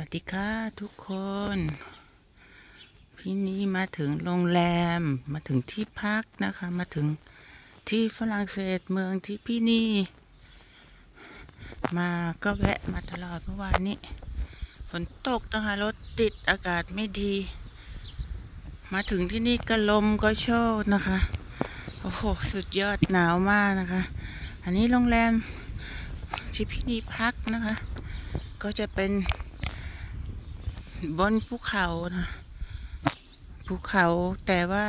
วัสดีค่ะทุกคน พี่นี้มาถึงโรงแรมมาถึงที่พักนะคะ มาถึงที่ฝรั่งเศสเมืองที่พี่นี่ มาก็แวะมาตลอดเมื่อวานนี้ฝนตกนะคะรถติดอากาศไม่ดี มาถึงที่นี่ก็ลมก็โชกนะคะ โอ้โห สุดยอดหนาวมากนะคะ อันนี้โรงแรมที่พี่นี่พักนะคะ ก็จะเป็น บนภูเขานะภูเขาแต่ว่า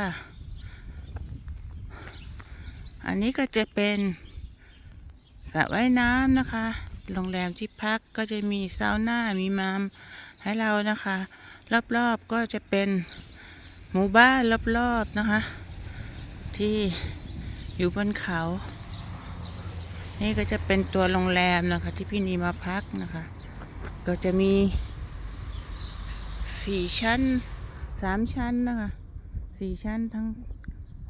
อันนี้ก็จะเป็นสระว่ายน้ำนะคะ โรงแรมที่พักก็จะมีซาวน่ามีมามให้เรานะคะ รอบๆก็จะเป็นหมู่บ้านรอบๆนะคะ ที่อยู่บนเขา นี่ก็จะเป็นตัวโรงแรมนะคะ ที่พี่นีมาพักนะคะ ก็จะมี สี่ชั้นสามชั้นนะคะสี่ชั้นทั้ง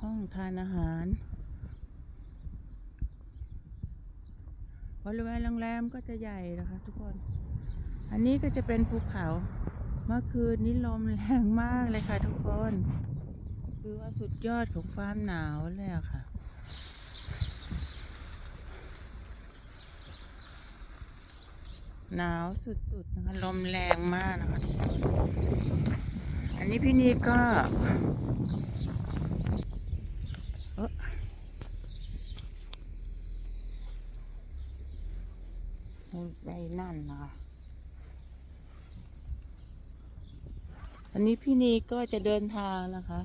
ห้องทานอาหารบริเวณโรงแรมก็จะใหญ่นะคะทุกคน อันนี้ก็จะเป็นภูเขา เมื่อคืนนี้ลมแรงมากเลยค่ะทุกคน คือว่าสุดยอดของความหนาวเลยค่ะ หนาวสุดๆนะคะ ลมแรงมากนะคะทุกคน อันนี้พี่นีก็เอ๊ะไปนั่นนะคะอันนี้พี่นีก็จะเดินทางนะคะ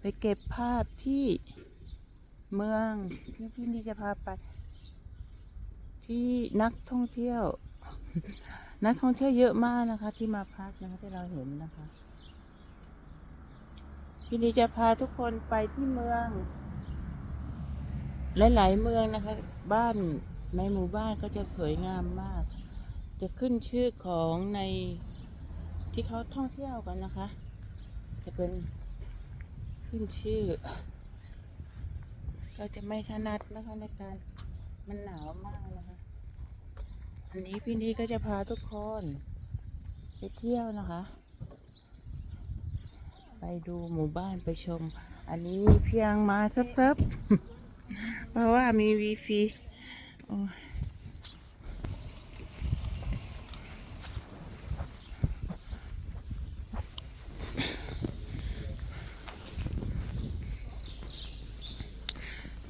ไปเก็บภาพที่เมืองที่พี่นีจะพาไป ที่นักท่องเที่ยว นักท่องเที่ยวเยอะมากนะคะ ที่มาพักนะคะที่เราเห็นนะคะพี่นีจะพาทุกคนไปที่เมือง หลาย ๆ เมืองนะคะ บ้านในหมู่บ้านก็จะสวยงามมาก จะขึ้นชื่อของในที่เขาท่องเที่ยวกันนะคะ จะเป็นขึ้นชื่อเราจะไม่ถนัดนะคะในการมันหนาวมากนะคะ อันนี้พี่นีก็จะพาทุกคน ไปเที่ยวนะคะ ไปดูหมู่บ้านไปชม อันนี้เพียงมาเซิบๆเพราะว่ามีวีฟี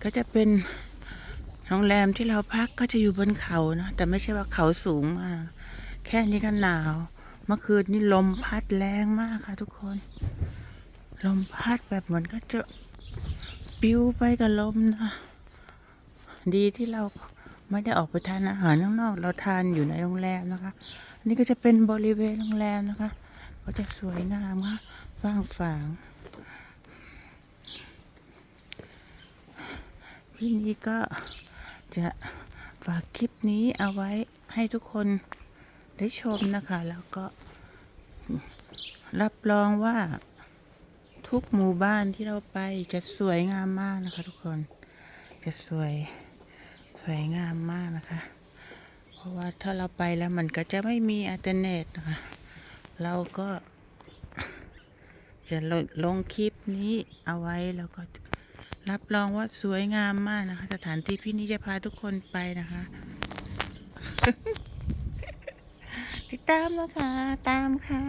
ก็จะเป็น โรงแรมที่เราพักก็จะอยู่บนเขาเนาะแต่ไม่ใช่ว่าเขาสูงมากแค่นี้ก็หนาว เมื่อคืนนี่ลมพัดแรงมากค่ะทุกคน ลมพัดแบบเหมือนก็จะปิ้วไปกับลมนะดีที่เราไม่ได้ออกไปทานอาหารข้างนอก เราทานอยู่ในโรงแรมนะคะอันนี้ก็จะเป็นบริเวณโรงแรมนะคะ ก็จะสวยงามค่ะว่างฝางพี่นี้ก็ จะฝากคลิปนี้เอาไว้ให้ทุกคนได้ชมนะคะ แล้วก็รับรองว่าทุกหมู่บ้านที่เราไปจะสวยงามมากนะคะ ทุกคนจะสวยสวยงามมากนะคะ เพราะว่าถ้าเราไปแล้วมันก็จะไม่มีอินเทอร์เน็ตนะคะ เราก็จะลงลงคลิปนี้เอาไว้แล้วก็ รับรองว่าสวยงามมากนะคะ สถานที่พี่นี่จะพาทุกคนไปนะคะ ติดตามนะคะ ตามค่ะ